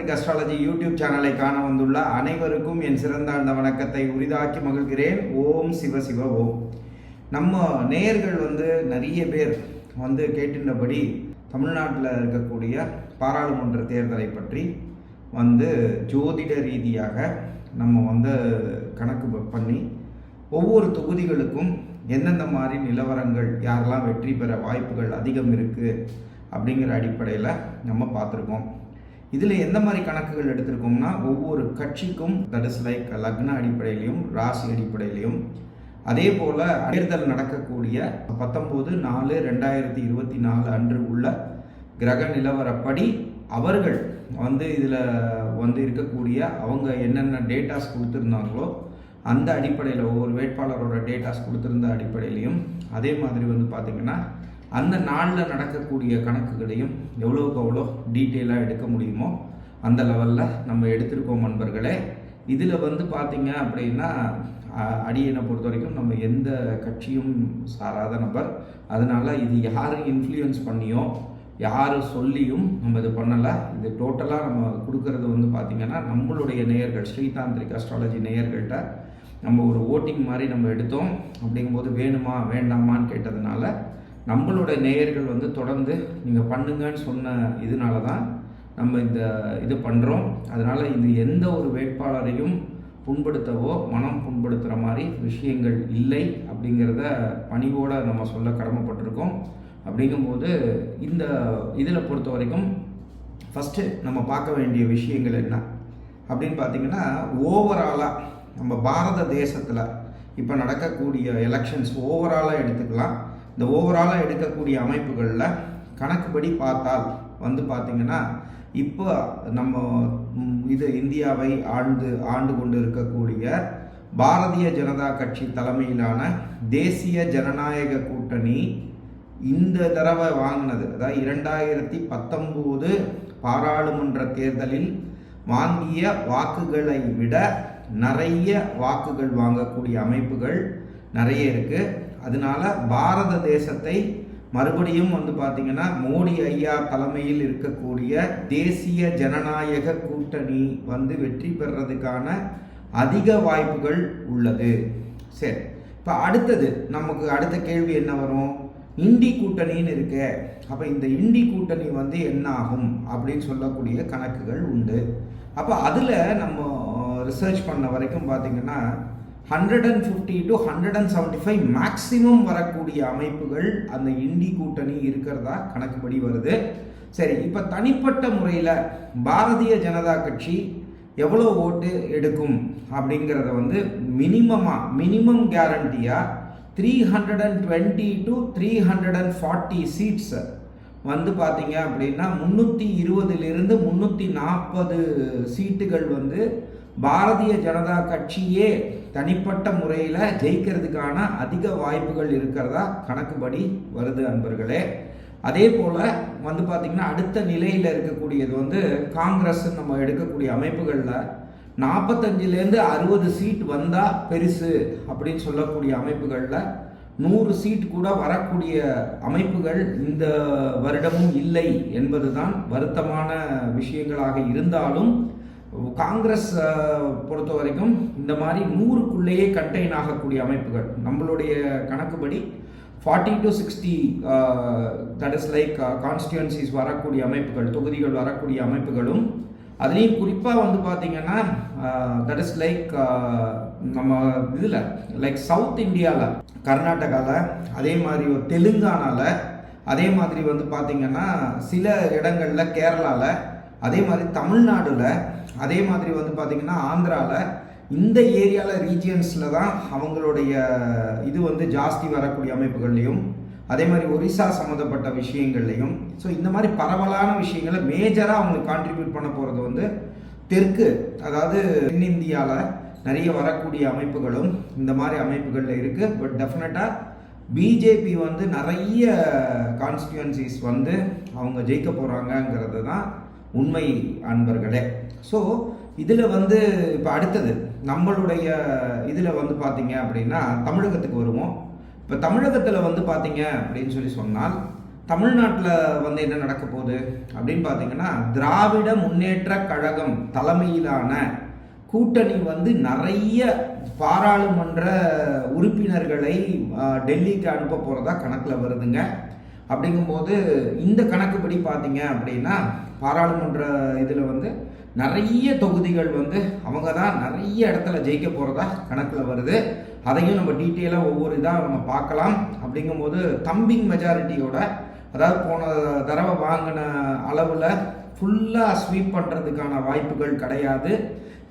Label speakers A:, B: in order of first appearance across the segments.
A: சாஸ்திரிக் astrology YouTube சேனலை காண வந்துள்ள அனைவருக்கும் என் சிறந்த அந்த வணக்கத்தை உரிதாக்கி மகிழ்கிறேன். ஓம் சிவ சிவ ஓம் நம்ம நேயர்கள் வந்து நிறைய பேர் வந்து கேட்டிருந்தபடி தமிழ்நாட்டில் இருக்கக்கூடிய பாராளுமன்ற தேர்தலை பற்றி வந்து ஜோதிட ரீதியாக நம்ம வந்து கணக்கு பண்ணி ஒவ்வொரு தொகுதிகளுக்கும் எந்தெந்த மாதிரி நிலவரங்கள் யாரெல்லாம் வெற்றி பெற வாய்ப்புகள் அதிகம் இருக்குது அப்படிங்கிற அடிப்படையில் நம்ம பார்த்துருக்கோம். இதில் எந்த மாதிரி கணக்குகள் எடுத்திருக்கோம்னா ஒவ்வொரு கட்சிக்கும் தட் இஸ் லைக் லக்ன அடிப்படையிலையும் ராசி அடிப்படையிலையும் அதே போல் தேர்தல் நடக்கக்கூடிய பத்தொம்போது நாலு ரெண்டாயிரத்தி இருபத்தி நாலு அன்று உள்ள கிரக நிலவரப்படி அவர்கள் வந்து இதில் வந்து இருக்கக்கூடிய அவங்க என்னென்ன டேட்டாஸ் கொடுத்துருந்தாங்களோ அந்த அடிப்படையில் ஒவ்வொரு வேட்பாளரோட டேட்டாஸ் கொடுத்துருந்த அடிப்படையிலையும் அதே மாதிரி வந்து பார்த்திங்கன்னா அந்த நாளில் நடக்கக்கூடிய கணக்குகளையும் எவ்வளோக்கு எவ்வளோ டீட்டெயிலாக எடுக்க முடியுமோ அந்த லெவலில் நம்ம எடுத்திருக்கோம் நண்பர்களே. இதில் வந்து பார்த்திங்க அப்படின்னா அடியனை பொறுத்த வரைக்கும் நம்ம எந்த கட்சியும் சாராத நபர். அதனால் இது யார் இன்ஃப்ளூயன்ஸ் பண்ணியோ யார் சொல்லியும் நம்ம இது பண்ணலை. இது டோட்டலாக நம்ம கொடுக்கறது வந்து பார்த்திங்கன்னா நம்மளுடைய நேயர்கள் ஸ்ரீதாந்திரிக் அஸ்ட்ராலஜி நேயர்கள்ட்ட நம்ம ஒரு ஓட்டிங் மாதிரி நம்ம எடுத்தோம். அப்படிங்கும்போது வேணுமா வேண்டாமான்னு கேட்டதுனால நம்மளோட நேயர்கள் வந்து தொடர்ந்து நீங்கள் பண்ணுங்கன்னு சொன்ன இதனால தான் நம்ம இந்த இது பண்ணுறோம் அதனால் இது எந்த ஒரு வேட்பாளரையும் புண்படுத்தவோ மனம் புண்படுத்துகிற மாதிரி விஷயங்கள் இல்லை அப்படிங்கிறத பணிவோடு நம்ம சொல்ல கடமைப்பட்டிருக்கோம். அப்படிங்கும்போது இந்த இதில் பொறுத்த வரைக்கும் ஃபஸ்ட்டு நம்ம பார்க்க வேண்டிய விஷயங்கள் என்ன? அப்படின்னு பார்த்தீங்கன்னா ஓவராலாக நம்ம பாரத தேசத்தில் இப்போ நடக்கக்கூடிய எலெக்ஷன்ஸ் ஓவராலாக எடுத்துக்கலாம். இந்த ஓவராலாக எடுக்கக்கூடிய அமைப்புகளில் கணக்குப்படி பார்த்தால் வந்து பார்த்திங்கன்னா இப்போ நம்ம இது இந்தியாவை ஆண்டு ஆண்டு கொண்டு இருக்கக்கூடிய பாரதிய ஜனதா கட்சி தலைமையிலான தேசிய ஜனநாயக கூட்டணி இந்த தடவை வாங்கினது. அதாவது இரண்டாயிரத்தி பத்தொம்போது பாராளுமன்ற தேர்தலில் வாங்கிய வாக்குகளை விட நிறைய வாக்குகள் வாங்கக்கூடிய அமைப்புகள் நிறைய இருக்குது அதனால பாரத தேசத்தை மறுபடியும் வந்து பார்த்திங்கன்னா மோடி ஐயா தலைமையில் இருக்கக்கூடிய தேசிய ஜனநாயக கூட்டணி வந்து வெற்றி பெறதுக்கான அதிக வாய்ப்புகள் உள்ளது. சரி இப்போ அடுத்தது நமக்கு அடுத்த கேள்வி என்ன வரும்? இண்டி கூட்டணின்னு இருக்கு அப்போ இந்த இண்டி கூட்டணி வந்து என்ன ஆகும் அப்படின்னு சொல்லக்கூடிய கணக்குகள் உண்டு. அப்போ அதில் நம்ம ரிசர்ச் பண்ண வரைக்கும் பார்த்தீங்கன்னா hundred and fifty to hundred and seventy five maximum வரக்கூடிய அமைப்புகள் அந்த இண்டி கூட்டணி இருக்கிறதா? கணக்குப்படி வருது. சரி இப்போ தனிப்பட்ட முறையில் பாரதிய ஜனதா கட்சி எவ்வளோ ஓட்டு எடுக்கும் அப்படிங்கிறத வந்து மினிமமாக minimum கேரண்டியாக three hundred and twenty to three hundred and forty seats வந்து பார்த்தீங்க அப்படின்னா முந்நூற்றி இருபதுலேருந்து முந்நூற்றி நாற்பது சீட்டுகள் வந்து பாரதிய ஜனதா கட்சியே தனிப்பட்ட முறையில் ஜெயிக்கிறதுக்கான அதிக வாய்ப்புகள் இருக்கிறதா கணக்குப்படி வருது அன்பர்களே. அதே போல் வந்து பார்த்திங்கன்னா அடுத்த நிலையில் இருக்கக்கூடியது வந்து காங்கிரஸ் நம்ம எடுக்கக்கூடிய அமைப்புகளில் நாற்பத்தஞ்சிலேருந்து அறுபது சீட் வந்தால் பெருசு அப்படின்னு சொல்லக்கூடிய அமைப்புகளில் நூறு சீட் கூட வரக்கூடிய அமைப்புகள் இந்த வருடமும் இல்லை என்பதுதான் வருத்தமான விஷயங்களாக இருந்தாலும் காங்கிரஸ் பொறுத்த வரைக்கும் இந்த மாதிரி நூறுக்குள்ளேயே கண்டெயின் ஆகக்கூடிய அமைப்புகள். நம்மளுடைய கணக்குப்படி forty to sixty that is like constituencies வரக்கூடிய அமைப்புகள் தொகுதிகள் வரக்கூடிய அமைப்புகளும் அதுலேயும் குறிப்பாக வந்து பார்த்தீங்கன்னா தட் இஸ் லைக் நம்ம இதில் லைக் சவுத் இந்தியாவில் கர்நாடகாவில் அதே மாதிரி தெலுங்கானாவில் அதே மாதிரி வந்து பார்த்திங்கன்னா சில இடங்களில் கேரளாவில் அதே மாதிரி தமிழ்நாடுல அதே மாதிரி வந்து பார்த்திங்கன்னா ஆந்திராவில் இந்த ஏரியாவில் ரீஜியன்ஸில் தான் அவங்களுடைய இது வந்து ஜாஸ்தி வரக்கூடிய அமைப்புகள்லையும் அதே மாதிரி ஒரிசா சம்மந்தப்பட்ட விஷயங்கள்லையும். ஸோ இந்த மாதிரி பரவலான விஷயங்களை மேஜராக அவங்களுக்கு கான்ட்ரிபியூட் பண்ண போகிறது வந்து தெற்கு அதாவது தென்னிந்தியாவில் நிறைய வரக்கூடிய அமைப்புகளும் இந்த மாதிரி அமைப்புகளில் இருக்குது பட் டெஃபினட்டாக பிஜேபி வந்து நிறைய கான்ஸ்டியூன்சிஸ் வந்து அவங்க ஜெயிக்க போகிறாங்கங்கிறது தான் உண்மை அன்பர்களே. ஸோ இதில் வந்து இப்போ அடுத்தது நம்மளுடைய இதில் வந்து பார்த்தீங்க அப்படின்னா தமிழகத்துக்கு வருவோம். இப்போ தமிழகத்தில் வந்து பார்த்தீங்க அப்படின்னு சொல்லி சொன்னால் தமிழ்நாட்டில் வந்து என்ன நடக்க போகுது அப்படின்னு பார்த்தீங்கன்னா திராவிட முன்னேற்ற கழகம் தலைமையிலான கூட்டணி வந்து நிறைய பாராளுமன்ற உறுப்பினர்களை டெல்லிக்கு அனுப்ப போகிறதா கணக்கில் வருதுங்க. அப்படிங்கும்போது இந்த கணக்குப்படி பார்த்தீங்க அப்படின்னா பாராளுமன்ற இதில் வந்து நிறைய தொகுதிகள் வந்து அவங்க தான் நிறைய இடத்துல ஜெயிக்க போகிறதா கணக்கில் வருது. அதையும் நம்ம டீட்டெயிலாக ஒவ்வொரு இதாக நம்ம பார்க்கலாம். அப்படிங்கும்போது தம்பிங் மெஜாரிட்டியோட அதாவது போன தடவை வாங்கின அளவில் ஃபுல்லாக ஸ்வீப் பண்ணுறதுக்கான வாய்ப்புகள் கிடையாது.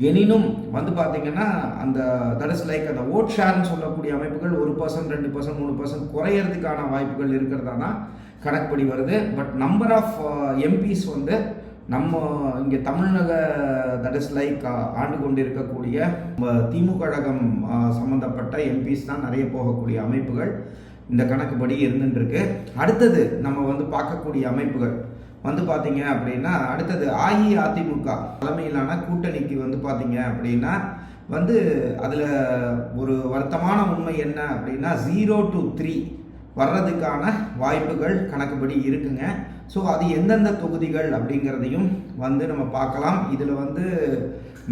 A: எனினும் வந்து பார்த்தீங்கன்னா அந்த தட் இஸ் லைக் அந்த ஓட் ஷேர்னு சொல்லக்கூடிய அமைப்புகள் ஒரு பர்சன்ட் ரெண்டு பர்சன்ட் மூணு பர்சன்ட் குறையிறதுக்கான வாய்ப்புகள் இருக்கிறதா தான் கணக்குப்படி வருது. பட் நம்பர் ஆஃப் எம்பிஸ் வந்து நம்ம இங்கே தமிழக தட் இஸ் லைக் ஆண்டு கொண்டு இருக்கக்கூடிய நம்ம திமுக கழகம் uh, சம்மந்தப்பட்ட எம்பிஸ் தான் நிறைய போகக்கூடிய அமைப்புகள். இந்த கணக்குப்படி இருந்துட்டுருக்கு. அடுத்தது நம்ம வந்து பார்க்கக்கூடிய அமைப்புகள். வந்து பார்த்தீங்க அப்படின்னா அடுத்தது அஇஅதிமுக தலைமையிலான கூட்டணிக்கு வந்து பார்த்தீங்க அப்படின்னா வந்து அதில் ஒரு வருத்தமான உண்மை என்ன அப்படின்னா ஜீரோ டு த்ரீ வர்றதுக்கான வாய்ப்புகள் கணக்குப்படி இருக்குங்க. ஸோ அது எந்தெந்த தொகுதிகள் அப்படிங்கிறதையும் வந்து நம்ம பார்க்கலாம். இதில் வந்து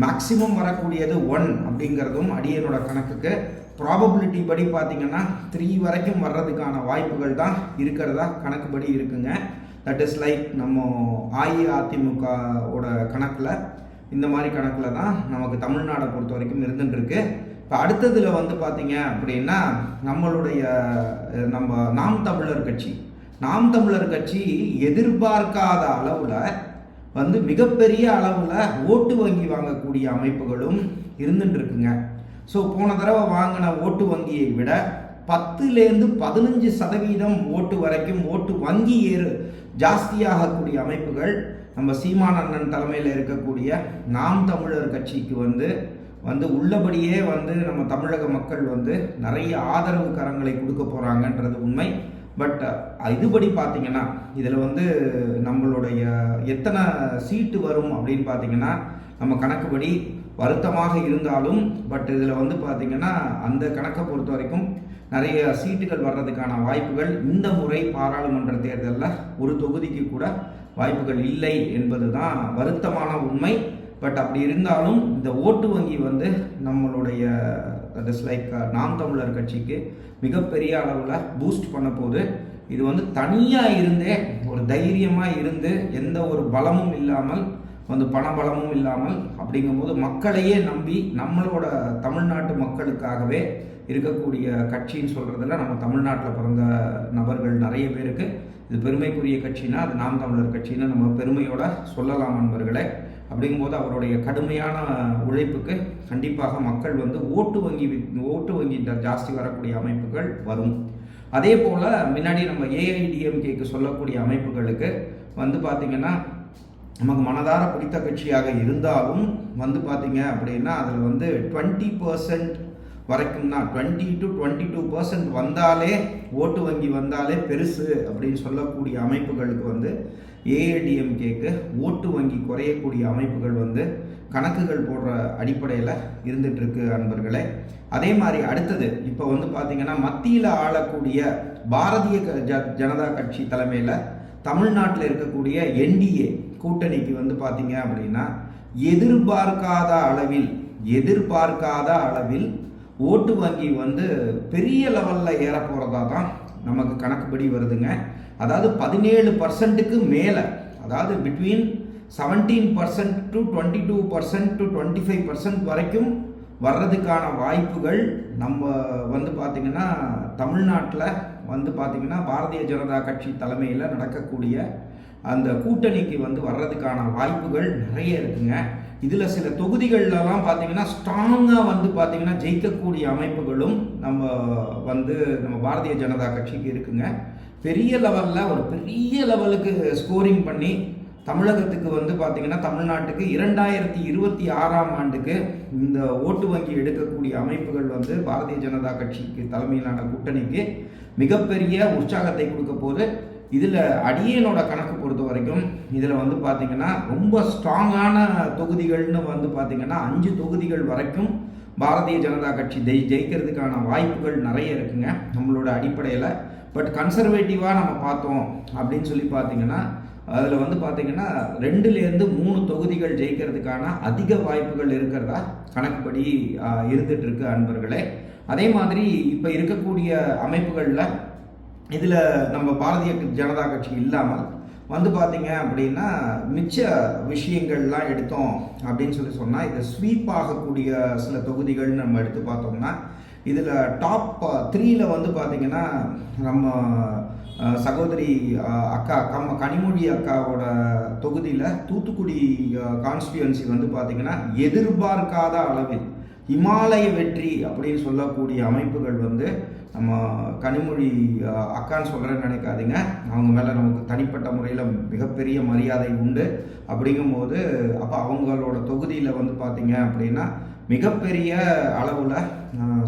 A: மேக்சிமம் வரக்கூடியது ஒன் அப்படிங்கிறதும் அடியனோட கணக்குக்கு. ப்ராபபிலிட்டி படி பார்த்தீங்கன்னா த்ரீ வரைக்கும் வர்றதுக்கான வாய்ப்புகள் தான் இருக்கிறதா கணக்குப்படி இருக்குங்க. தட் இஸ் லைக் நம்ம அஇஅதிமுகவோட கணக்கில் இந்த மாதிரி கணக்கில் தான் நமக்கு தமிழ்நாடை பொறுத்த வரைக்கும் இருந்துட்டு இருக்குது இப்போ அடுத்ததில் வந்து பார்த்தீங்க அப்படின்னா நம்மளுடைய நம்ம நாம் தமிழர் கட்சி. நாம் தமிழர் கட்சி எதிர்பார்க்காத அளவில் வந்து மிகப்பெரிய அளவில் ஓட்டு வங்கி வாங்கக்கூடிய அமைப்புகளும் இருந்துட்டு இருக்குங்க ஸோ போன தடவை வாங்கின ஓட்டு வங்கியை விட பத்துலேருந்து பதினஞ்சு சதவீதம் ஓட்டு வரைக்கும் ஓட்டு வங்கி ஏறு ஜாஸ்தியாகக்கூடிய அமைப்புகள் நம்ம சீமான் அண்ணன் தலைமையில் இருக்கக்கூடிய நாம் தமிழர் கட்சிக்கு வந்து வந்து உள்ளபடியே வந்து நம்ம தமிழக மக்கள் வந்து நிறைய ஆதரவு கரங்களை கொடுக்க போகிறாங்கன்றது உண்மை. பட் இதுபடி பார்த்தீங்கன்னா இதில் வந்து நம்மளுடைய எத்தனை சீட்டு வரும் அப்படின்னு பார்த்தீங்கன்னா நம்ம கணக்குப்படி வருத்தமாக இருந்தாலும் பட் இதில் வந்து பார்த்திங்கன்னா அந்த கணக்கை பொறுத்த வரைக்கும் நிறைய சீட்டுகள் வர்றதுக்கான வாய்ப்புகள் இந்த முறை பாராளுமன்ற தேர்தலில் ஒரு தொகுதிக்கு கூட வாய்ப்புகள் இல்லை என்பது தான் வருத்தமான உண்மை. பட் அப்படி இருந்தாலும் இந்த ஓட்டு வங்கி வந்து நம்மளுடைய தட் இஸ் லைக் நாம் தமிழர் கட்சிக்கு மிகப்பெரிய அளவில் பூஸ்ட் பண்ண போது இது வந்து தனியாக இருந்தே ஒரு தைரியமாக இருந்து எந்த ஒரு பலமும் இல்லாமல் வந்து பணபலமும் இல்லாமல் அப்படிங்கும்போது மக்களையே நம்பி நம்மளோட தமிழ்நாட்டு மக்களுக்காகவே இருக்கக்கூடிய கட்சின்னு சொல்கிறதுல நம்ம தமிழ்நாட்டில் பிறந்த நபர்கள் நிறைய பேருக்கு இது பெருமைக்குரிய கட்சினா அது நாம் தமிழர் கட்சின்னு நம்ம பெருமையோட சொல்லலாம் நண்பர்களே அப்படிங்கும்போது அவருடைய கடுமையான உழைப்புக்கு கண்டிப்பாக மக்கள் வந்து ஓட்டு வங்கி ஓட்டு வங்கி ஜாஸ்தி வரக்கூடிய அமைப்புகள் வரும். அதே போல் முன்னாடி நம்ம ஏஐடிஎம்கேக்கு சொல்லக்கூடிய அமைப்புகளுக்கு வந்து பார்த்திங்கன்னா நமக்கு மனதார பிடித்த கட்சியாக இருந்தாலும் வந்து பார்த்திங்க அப்படின்னா அதில் வந்து டுவெண்ட்டி பர்சன்ட் வரைக்கும் தான் twenty to twenty two percent வந்தாலே ஓட்டு வங்கி வந்தாலே பெருசு அப்படின்னு சொல்லக்கூடிய அமைப்புகளுக்கு வந்து ஏஐடிஎம்கேக்கு ஓட்டு வங்கி குறையக்கூடிய அமைப்புகள் வந்து கணக்குகள் போடுற அடிப்படையில் இருந்துகிட்ருக்கு அன்பர்களே. அதே மாதிரி அடுத்தது இப்போ வந்து பார்த்திங்கன்னா மத்தியில் ஆளக்கூடிய பாரதிய க- ஜ- ஜனதா கட்சி தலைமையில் தமிழ்நாட்டில் இருக்கக்கூடிய என்டிஏ கூட்டணிக்கு வந்து பார்த்திங்க அப்படின்னா எதிர்பார்க்காத அளவில் எதிர்பார்க்காத அளவில் ஓட்டு வங்கி வந்து பெரிய லெவலில் ஏற போகிறதா தான் நமக்கு கணக்குப்படி வருதுங்க. அதாவது பதினேழு பர்சன்ட்டுக்கு மேலே அதாவது between seventeen percent to twenty two percent to twenty five percent வரைக்கும் வர்றதுக்கான வாய்ப்புகள் நம்ம வந்து பார்த்திங்கன்னா தமிழ்நாட்டில் வந்து பார்த்திங்கன்னா பாரதிய ஜனதா கட்சி தலைமையில் நடக்கக்கூடிய அந்த கூட்டணிக்கு வந்து வர்றதுக்கான வாய்ப்புகள் நிறைய இருக்குங்க. இதில் சில தொகுதிகள்லாம் பார்த்தீங்கன்னா ஸ்ட்ராங்காக வந்து பார்த்தீங்கன்னா ஜெயிக்கக்கூடிய அமைப்புகளும் நம்ம வந்து நம்ம பாரதிய ஜனதா கட்சிக்கு இருக்குங்க. பெரிய லெவலில் ஒரு பெரிய லெவலுக்கு ஸ்கோரிங் பண்ணி தமிழகத்துக்கு வந்து பார்த்தீங்கன்னா தமிழ்நாட்டுக்கு இரண்டாயிரத்தி இருபத்தி ஆறாம் ஆண்டுக்கு இந்த ஓட்டு வங்கி எடுக்கக்கூடிய அமைப்புகள் வந்து பாரதிய ஜனதா கட்சிக்கு தலைமையிலான கூட்டணிக்கு மிகப்பெரிய உற்சாகத்தை கொடுக்க போது இதில் அடியனோட கணக்கு பொறுத்த வரைக்கும் இதில் வந்து பார்த்திங்கன்னா ரொம்ப ஸ்ட்ராங்கான தொகுதிகள்னு வந்து பார்த்திங்கன்னா அஞ்சு தொகுதிகள் வரைக்கும் பாரதிய ஜனதா கட்சி ஜெய் ஜெயிக்கிறதுக்கான வாய்ப்புகள் நிறைய இருக்குங்க நம்மளோட அடிப்படையில். பட் கன்சர்வேட்டிவாக நம்ம பார்த்தோம் அப்படின்னு சொல்லி பார்த்தீங்கன்னா அதில் வந்து பார்த்தீங்கன்னா ரெண்டுலேருந்து மூணு தொகுதிகள் ஜெயிக்கிறதுக்கான அதிக வாய்ப்புகள் இருக்கிறதா கணக்குப்படி இருந்துகிட்ருக்கு அன்பர்களே. அதே மாதிரி இப்போ இருக்கக்கூடிய அமைப்புகளில் இதில் நம்ம பாரதிய ஜனதா கட்சி இல்லாமல் வந்து பார்த்தீங்க அப்படின்னா மிச்ச விஷயங்கள்லாம் எடுத்தோம் அப்படின்னு சொல்லி சொன்னால் இதை ஸ்வீப் ஆகக்கூடிய சில தொகுதிகள்னு நம்ம எடுத்து பார்த்தோம்னா இதில் டாப் த்ரீல வந்து பார்த்திங்கன்னா நம்ம சகோதரி அக்கா கம் கனிமொழி அக்காவோட தொகுதியில் தூத்துக்குடி கான்ஸ்டியூன்சி வந்து பார்த்திங்கன்னா எதிர்பார்க்காத அளவில் இமாலய வெற்றி அப்படின்னு சொல்லக்கூடிய அமைப்புகள் வந்து நம்ம கனிமொழி அக்கான்னு சொல்கிறேன்னு நினைக்காதீங்க. அவங்க மேலே நமக்கு தனிப்பட்ட முறையில் மிகப்பெரிய மரியாதை உண்டு. அப்படிங்கும்போது அப்போ அவங்களோட தொகுதியில் வந்து பார்த்தீங்க அப்படின்னா மிகப்பெரிய அளவில்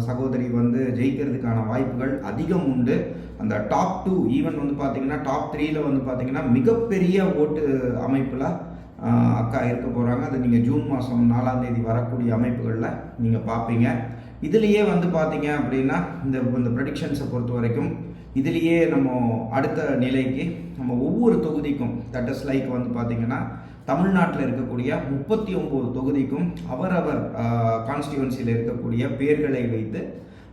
A: சகோதரி வந்து ஜெயிக்கிறதுக்கான வாய்ப்புகள் அதிகம் உண்டு. அந்த டாப் டூ ஈவன் வந்து பார்த்தீங்கன்னா டாப் த்ரீயில் வந்து பார்த்தீங்கன்னா மிகப்பெரிய ஓட்டு அமைப்பில் அக்கா இருக்க போகிறாங்க அது நீங்கள் ஜூன் மாதம் நாலாந்தேதி வரக்கூடிய அமைப்புகளில் நீங்கள் பார்ப்பீங்க இதுலேயே வந்து பார்த்தீங்க அப்படின்னா இந்த இந்த ப்ரெடிக்ஷன்ஸை பொறுத்த வரைக்கும் இதுலேயே நம்ம அடுத்த நிலைக்கு நம்ம ஒவ்வொரு தொகுதிக்கும் தட் இஸ் லைக் வந்து பார்த்திங்கன்னா தமிழ்நாட்டில் இருக்கக்கூடிய முப்பத்தி ஒம்பது தொகுதிக்கும் அவரவர் கான்ஸ்டியூன்சியில் இருக்கக்கூடிய பேர்களை வைத்து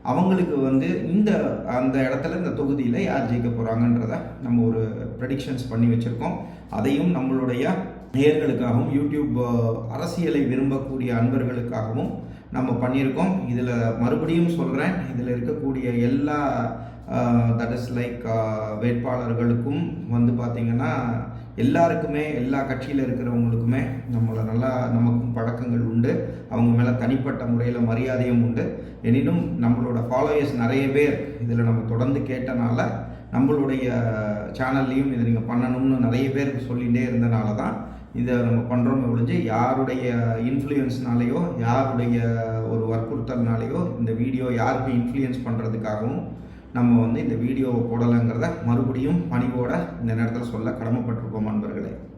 A: அவங்களுக்கு வந்து இந்த அந்த இடத்துல இந்த தொகுதியில் யார் ஜெயிக்க போகிறாங்கன்றத நம்ம ஒரு ப்ரெடிக்ஷன்ஸ் பண்ணி வச்சுருக்கோம். அதையும் நம்மளுடைய நேயர்களுக்காகவும் யூடியூப் அரசியலை விரும்பக்கூடிய அன்பர்களுக்காகவும் நம்ம பண்ணியிருக்கோம். இதில் மறுபடியும் சொல்கிறேன் இதில் இருக்கக்கூடிய எல்லா தட் இஸ் லைக் வேட்பாளர்களுக்கும் வந்து பார்த்திங்கன்னா எல்லாருக்குமே எல்லா கட்சியில் இருக்கிறவங்களுக்குமே நம்மளை நல்லா நமக்கும் பழக்கங்கள் உண்டு. அவங்க மேலே தனிப்பட்ட முறையில் மரியாதையும் உண்டு. எனினும் நம்மளோட ஃபாலோயர்ஸ் நிறைய பேர் இதில் நம்ம தொடர்ந்து கேட்டனால நம்மளுடைய சேனல்லையும் இதை நீங்கள் பண்ணணும்னு நிறைய பேருக்கு சொல்லிகிட்டே இருந்தனால தான் இதை நம்ம பண்ணுறோமே ஒழிஞ்சு யாருடைய இன்ஃப்ளூயன்ஸ்னாலேயோ யாருடைய ஒரு வற்புறுத்தல்னாலேயோ இந்த வீடியோ யாருக்கு இன்ஃப்ளூயன்ஸ் பண்ணுறதுக்காகவும் நம்ம வந்து இந்த வீடியோவை போடலைங்கிறத மறுபடியும் பணிவோட இந்த நேரத்தில் சொல்ல கடமைப்பட்டிருக்கோம் நண்பர்களே